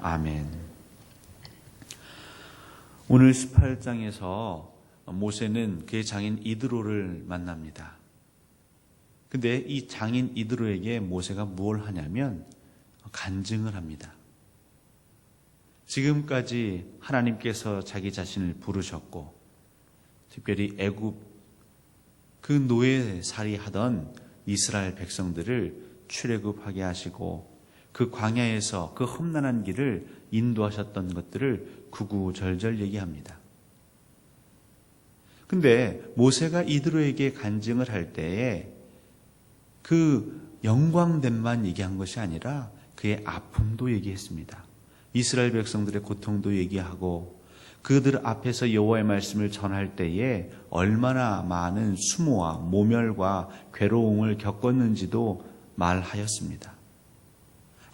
아멘. 오늘 18장에서 모세는 그의 장인 이드로를 만납니다. 근데 이 장인 이드로에게 모세가 무엇을 하냐면 간증을 합니다. 지금까지 하나님께서 자기 자신을 부르셨고 특별히 애굽 그 노예 살이 하던 이스라엘 백성들을 출애굽하게 하시고 그 광야에서 그 험난한 길을 인도하셨던 것들을 구구절절 얘기합니다. 근데 모세가 이드로에게 간증을 할 때에 그 영광됨만 얘기한 것이 아니라 그의 아픔도 얘기했습니다. 이스라엘 백성들의 고통도 얘기하고 그들 앞에서 여호와의 말씀을 전할 때에 얼마나 많은 수모와 모멸과 괴로움을 겪었는지도 말하였습니다.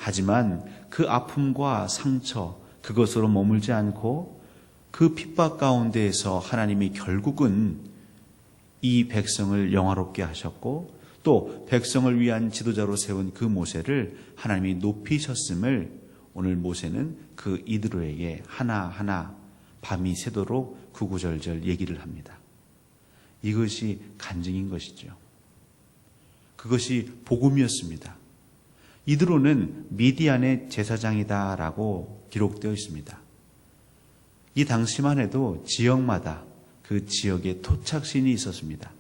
하지만 그 아픔과 상처 그것으로 머물지 않고 그 핍박 가운데에서 하나님이 결국은 이 백성을 영화롭게 하셨고 또 백성을 위한 지도자로 세운 그 모세를 하나님이 높이셨음을 오늘 모세는 그 이드로에게 하나하나 밤이 새도록 구구절절 얘기를 합니다. 이것이 간증인 것이죠. 그것이 복음이었습니다. 이드로는 미디안의 제사장이다라고 기록되어 있습니다. 이 당시만 해도 지역마다 그 지역에 토착신이 있었습니다.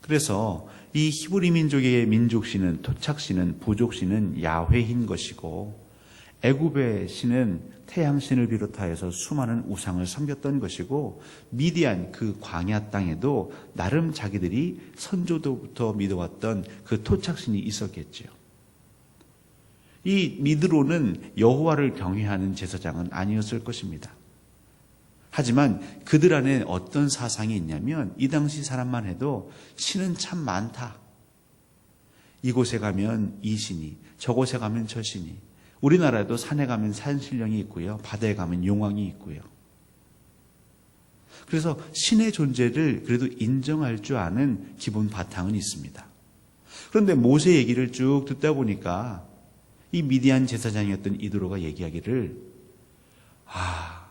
그래서 이 히브리 민족의 민족신은 토착신은 부족신은 야훼인 것이고 애굽의 신은 태양신을 비롯하여서 수많은 우상을 섬겼던 것이고 미디안 그 광야 땅에도 나름 자기들이 선조도부터 믿어왔던 그 토착신이 있었겠지요. 이 미드로는 여호와를 경외하는 제사장은 아니었을 것입니다. 하지만 그들 안에 어떤 사상이 있냐면 이 당시 사람만 해도 신은 참 많다. 이곳에 가면 이 신이, 저곳에 가면 저 신이, 우리나라에도 산에 가면 산신령이 있고요. 바다에 가면 용왕이 있고요. 그래서 신의 존재를 그래도 인정할 줄 아는 기본 바탕은 있습니다. 그런데 모세 얘기를 쭉 듣다 보니까 이 미디안 제사장이었던 이드로가 얘기하기를 아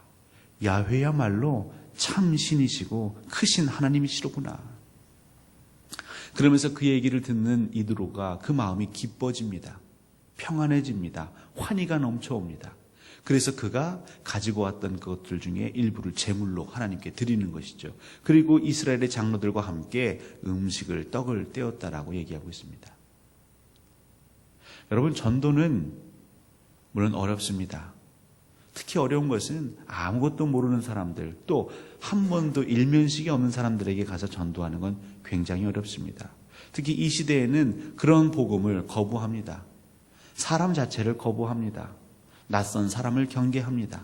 야훼야말로 참 신이시고 크신 하나님이시로구나. 그러면서 그 얘기를 듣는 이드로가 그 마음이 기뻐집니다. 평안해집니다. 환희가 넘쳐옵니다. 그래서 그가 가지고 왔던 것들 중에 일부를 제물로 하나님께 드리는 것이죠. 그리고 이스라엘의 장로들과 함께 음식을 떡을 떼었다라고 얘기하고 있습니다. 여러분 전도는 물론 어렵습니다. 특히 어려운 것은 아무것도 모르는 사람들 또 한 번도 일면식이 없는 사람들에게 가서 전도하는 건 굉장히 어렵습니다. 특히 이 시대에는 그런 복음을 거부합니다. 사람 자체를 거부합니다. 낯선 사람을 경계합니다.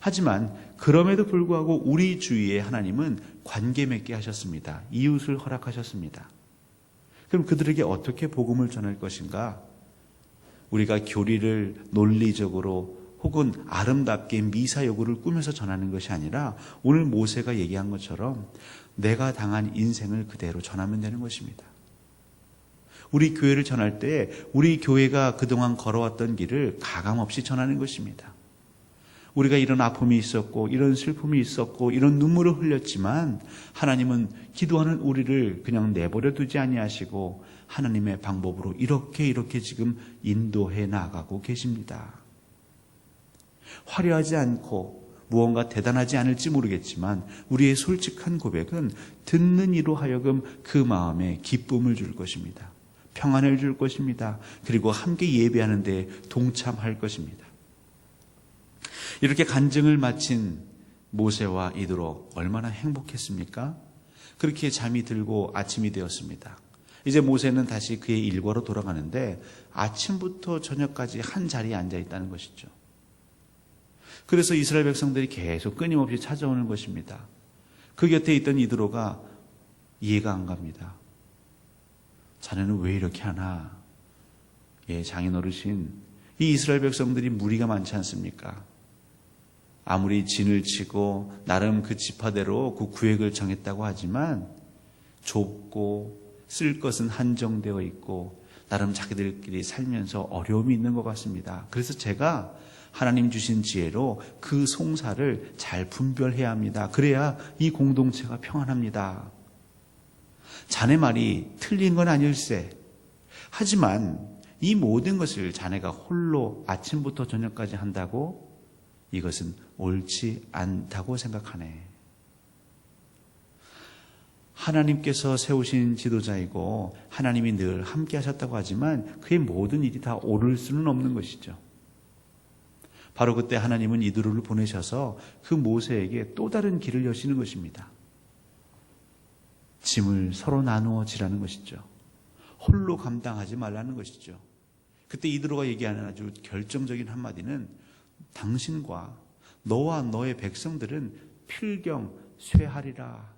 하지만 그럼에도 불구하고 우리 주위에 하나님은 관계 맺게 하셨습니다. 이웃을 허락하셨습니다. 그럼 그들에게 어떻게 복음을 전할 것인가? 우리가 교리를 논리적으로 혹은 아름답게 미사 여구를 꾸며서 전하는 것이 아니라 오늘 모세가 얘기한 것처럼 내가 당한 인생을 그대로 전하면 되는 것입니다. 우리 교회를 전할 때 우리 교회가 그동안 걸어왔던 길을 가감없이 전하는 것입니다. 우리가 이런 아픔이 있었고 이런 슬픔이 있었고 이런 눈물을 흘렸지만 하나님은 기도하는 우리를 그냥 내버려 두지 아니하시고 하나님의 방법으로 이렇게 이렇게 지금 인도해 나가고 계십니다. 화려하지 않고 무언가 대단하지 않을지 모르겠지만 우리의 솔직한 고백은 듣는 이로 하여금 그 마음에 기쁨을 줄 것입니다. 평안을 줄 것입니다. 그리고 함께 예배하는 데 동참할 것입니다. 이렇게 간증을 마친 모세와 이드로 얼마나 행복했습니까? 그렇게 잠이 들고 아침이 되었습니다. 이제 모세는 다시 그의 일과로 돌아가는데 아침부터 저녁까지 한 자리에 앉아 있다는 것이죠. 그래서 이스라엘 백성들이 계속 끊임없이 찾아오는 것입니다. 그 곁에 있던 이드로가 이해가 안 갑니다. 자네는 왜 이렇게 하나? 예, 장인 어르신. 이 이스라엘 백성들이 무리가 많지 않습니까? 아무리 진을 치고 나름 그 지파대로 그 구획을 정했다고 하지만 좁고 쓸 것은 한정되어 있고 나름 자기들끼리 살면서 어려움이 있는 것 같습니다. 그래서 제가 하나님 주신 지혜로 그 송사를 잘 분별해야 합니다. 그래야 이 공동체가 평안합니다. 자네 말이 틀린 건 아닐세. 하지만 이 모든 것을 자네가 홀로 아침부터 저녁까지 한다고 이것은 옳지 않다고 생각하네. 하나님께서 세우신 지도자이고 하나님이 늘 함께 하셨다고 하지만 그의 모든 일이 다 옳을 수는 없는 것이죠. 바로 그때 하나님은 이들을 보내셔서 그 모세에게 또 다른 길을 여시는 것입니다. 짐을 서로 나누어 지라는 것이죠. 홀로 감당하지 말라는 것이죠. 그때 이드로가 얘기하는 아주 결정적인 한마디는 당신과 너와 너의 백성들은 필경 쇠하리라.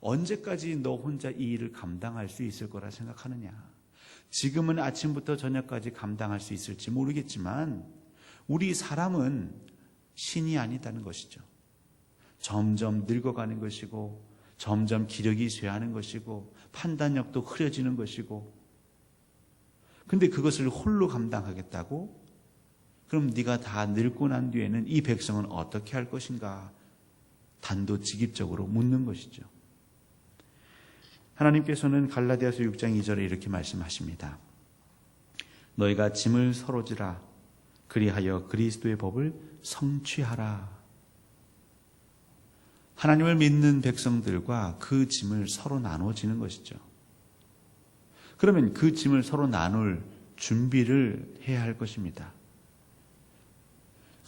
언제까지 너 혼자 이 일을 감당할 수 있을 거라 생각하느냐? 지금은 아침부터 저녁까지 감당할 수 있을지 모르겠지만 우리 사람은 신이 아니다는 것이죠. 점점 늙어가는 것이고 점점 기력이 쇠하는 것이고 판단력도 흐려지는 것이고 근데 그것을 홀로 감당하겠다고? 그럼 네가 다 늙고 난 뒤에는 이 백성은 어떻게 할 것인가? 단도직입적으로 묻는 것이죠. 하나님께서는 갈라디아서 6장 2절에 이렇게 말씀하십니다. 너희가 짐을 서로 지라 그리하여 그리스도의 법을 성취하라. 하나님을 믿는 백성들과 그 짐을 서로 나눠지는 것이죠. 그러면 그 짐을 서로 나눌 준비를 해야 할 것입니다.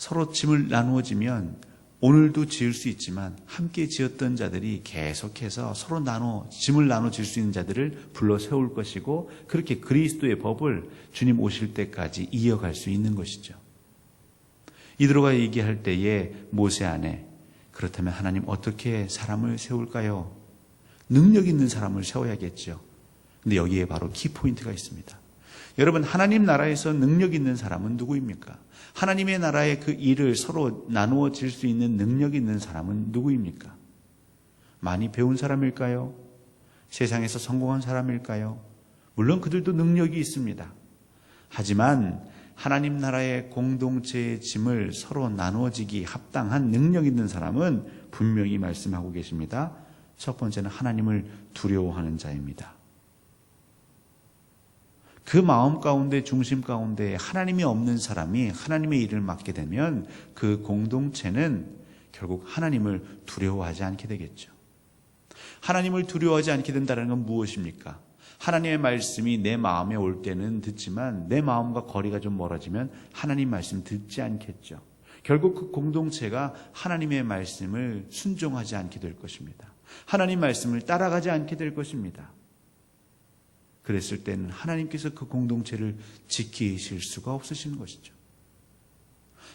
서로 짐을 나누어지면 오늘도 지을 수 있지만 함께 지었던 자들이 계속해서 서로 나눠 짐을 나눠 질 수 있는 자들을 불러 세울 것이고 그렇게 그리스도의 법을 주님 오실 때까지 이어갈 수 있는 것이죠. 이드로가 얘기할 때에 모세 안에 그렇다면 하나님 어떻게 사람을 세울까요? 능력 있는 사람을 세워야겠죠. 근데 여기에 바로 키포인트가 있습니다. 여러분, 하나님 나라에서 능력 있는 사람은 누구입니까? 하나님의 나라의 그 일을 서로 나누어 질 수 있는 능력 있는 사람은 누구입니까? 많이 배운 사람일까요? 세상에서 성공한 사람일까요? 물론 그들도 능력이 있습니다. 하지만 하나님 나라의 공동체의 짐을 서로 나누어지기 합당한 능력 있는 사람은 분명히 말씀하고 계십니다. 첫 번째는 하나님을 두려워하는 자입니다. 그 마음 가운데 중심 가운데 하나님이 없는 사람이 하나님의 일을 맡게 되면 그 공동체는 결국 하나님을 두려워하지 않게 되겠죠. 하나님을 두려워하지 않게 된다는 건 무엇입니까? 하나님의 말씀이 내 마음에 올 때는 듣지만 내 마음과 거리가 좀 멀어지면 하나님 말씀 듣지 않겠죠. 결국 그 공동체가 하나님의 말씀을 순종하지 않게 될 것입니다. 하나님 말씀을 따라가지 않게 될 것입니다. 그랬을 때는 하나님께서 그 공동체를 지키실 수가 없으시는 것이죠.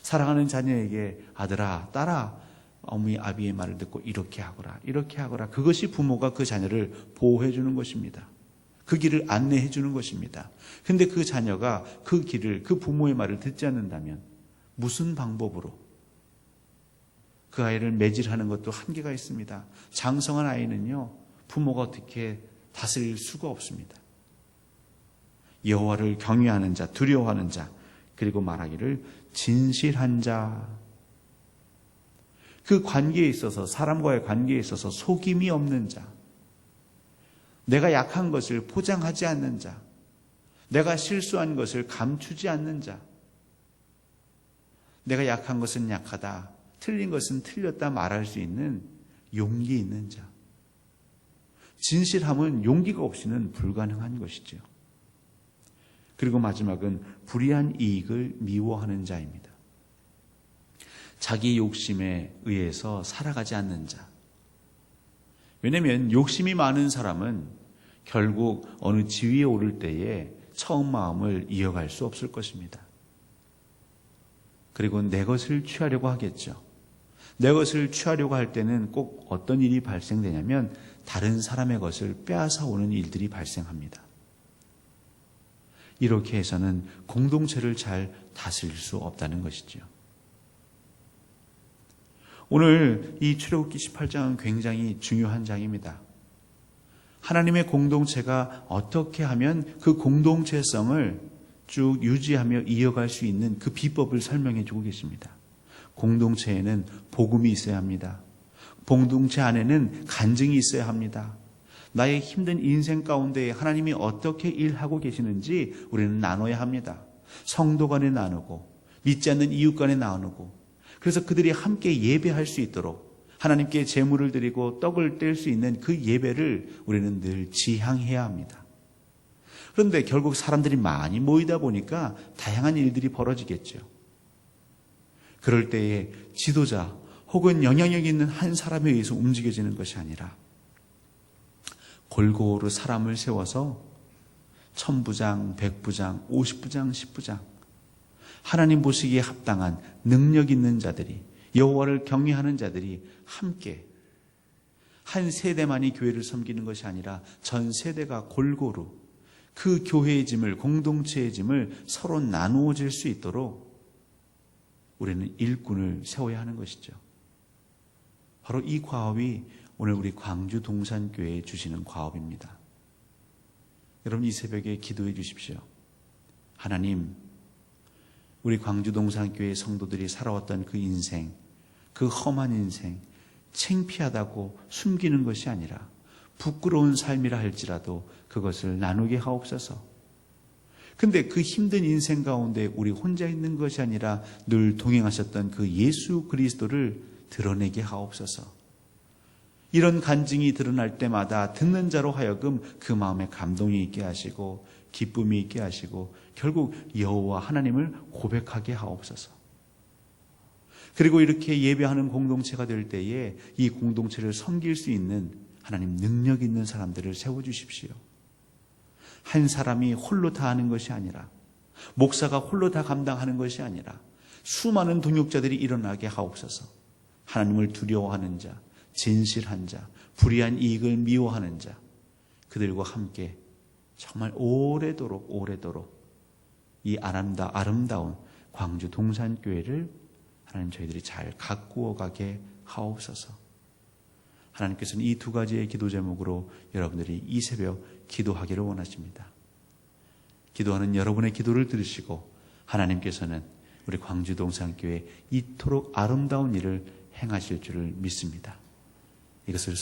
사랑하는 자녀에게 아들아, 딸아, 어머니 아비의 말을 듣고 이렇게 하거라, 이렇게 하거라. 그것이 부모가 그 자녀를 보호해 주는 것입니다. 그 길을 안내해 주는 것입니다. 근데 그 자녀가 그 길을, 그 부모의 말을 듣지 않는다면 무슨 방법으로 그 아이를 매질하는 것도 한계가 있습니다. 장성한 아이는요, 부모가 어떻게 다스릴 수가 없습니다. 여호와를 경외하는 자, 두려워하는 자, 그리고 말하기를 진실한 자. 그 관계에 있어서 사람과의 관계에 있어서 속임이 없는 자. 내가 약한 것을 포장하지 않는 자. 내가 실수한 것을 감추지 않는 자. 내가 약한 것은 약하다. 틀린 것은 틀렸다 말할 수 있는 용기 있는 자. 진실함은 용기가 없이는 불가능한 것이죠. 그리고 마지막은 불의한 이익을 미워하는 자입니다. 자기 욕심에 의해서 살아가지 않는 자. 왜냐하면 욕심이 많은 사람은 결국 어느 지위에 오를 때에 처음 마음을 이어갈 수 없을 것입니다. 그리고 내 것을 취하려고 하겠죠. 내 것을 취하려고 할 때는 꼭 어떤 일이 발생되냐면 다른 사람의 것을 빼앗아 오는 일들이 발생합니다. 이렇게 해서는 공동체를 잘 다스릴 수 없다는 것이죠. 오늘 이 출애굽기 18장은 굉장히 중요한 장입니다. 하나님의 공동체가 어떻게 하면 그 공동체성을 쭉 유지하며 이어갈 수 있는 그 비법을 설명해 주고 계십니다. 공동체에는 복음이 있어야 합니다. 공동체 안에는 간증이 있어야 합니다. 나의 힘든 인생 가운데 하나님이 어떻게 일하고 계시는지 우리는 나눠야 합니다. 성도 간에 나누고 믿지 않는 이웃 간에 나누고 그래서 그들이 함께 예배할 수 있도록 하나님께 제물을 드리고 떡을 뗄 수 있는 그 예배를 우리는 늘 지향해야 합니다. 그런데 결국 사람들이 많이 모이다 보니까 다양한 일들이 벌어지겠죠. 그럴 때에 지도자 혹은 영향력 있는 한 사람에 의해서 움직여지는 것이 아니라 골고루 사람을 세워서 천부장, 백부장, 오십부장, 십부장 하나님 보시기에 합당한 능력 있는 자들이 여호와를 경외하는 자들이 함께 한 세대만이 교회를 섬기는 것이 아니라 전 세대가 골고루 그 교회의 짐을 공동체의 짐을 서로 나누어질 수 있도록 우리는 일꾼을 세워야 하는 것이죠. 바로 이 과업이 오늘 우리 광주 동산교회에 주시는 과업입니다. 여러분 이 새벽에 기도해 주십시오. 하나님, 우리 광주 동산교회 성도들이 살아왔던 그 인생, 그 험한 인생, 창피하다고 숨기는 것이 아니라 부끄러운 삶이라 할지라도 그것을 나누게 하옵소서. 근데 그 힘든 인생 가운데 우리 혼자 있는 것이 아니라 늘 동행하셨던 그 예수 그리스도를 드러내게 하옵소서. 이런 간증이 드러날 때마다 듣는 자로 하여금 그 마음에 감동이 있게 하시고 기쁨이 있게 하시고 결국 여호와 하나님을 고백하게 하옵소서. 그리고 이렇게 예배하는 공동체가 될 때에 이 공동체를 섬길 수 있는 하나님 능력 있는 사람들을 세워 주십시오. 한 사람이 홀로 다 하는 것이 아니라 목사가 홀로 다 감당하는 것이 아니라 수많은 동역자들이 일어나게 하옵소서. 하나님을 두려워하는 자, 진실한 자, 불의한 이익을 미워하는 자, 그들과 함께 정말 오래도록 오래도록 이 아름다 아름다운 광주 동산교회를 하나님 저희들이 잘 가꾸어 가게 하옵소서. 하나님께서는 이 두 가지의 기도 제목으로 여러분들이 이 새벽 기도하기를 원하십니다. 기도하는 여러분의 기도를 들으시고 하나님께서는 우리 광주 동산교회 이토록 아름다운 일을 행하실 줄을 믿습니다. 이것을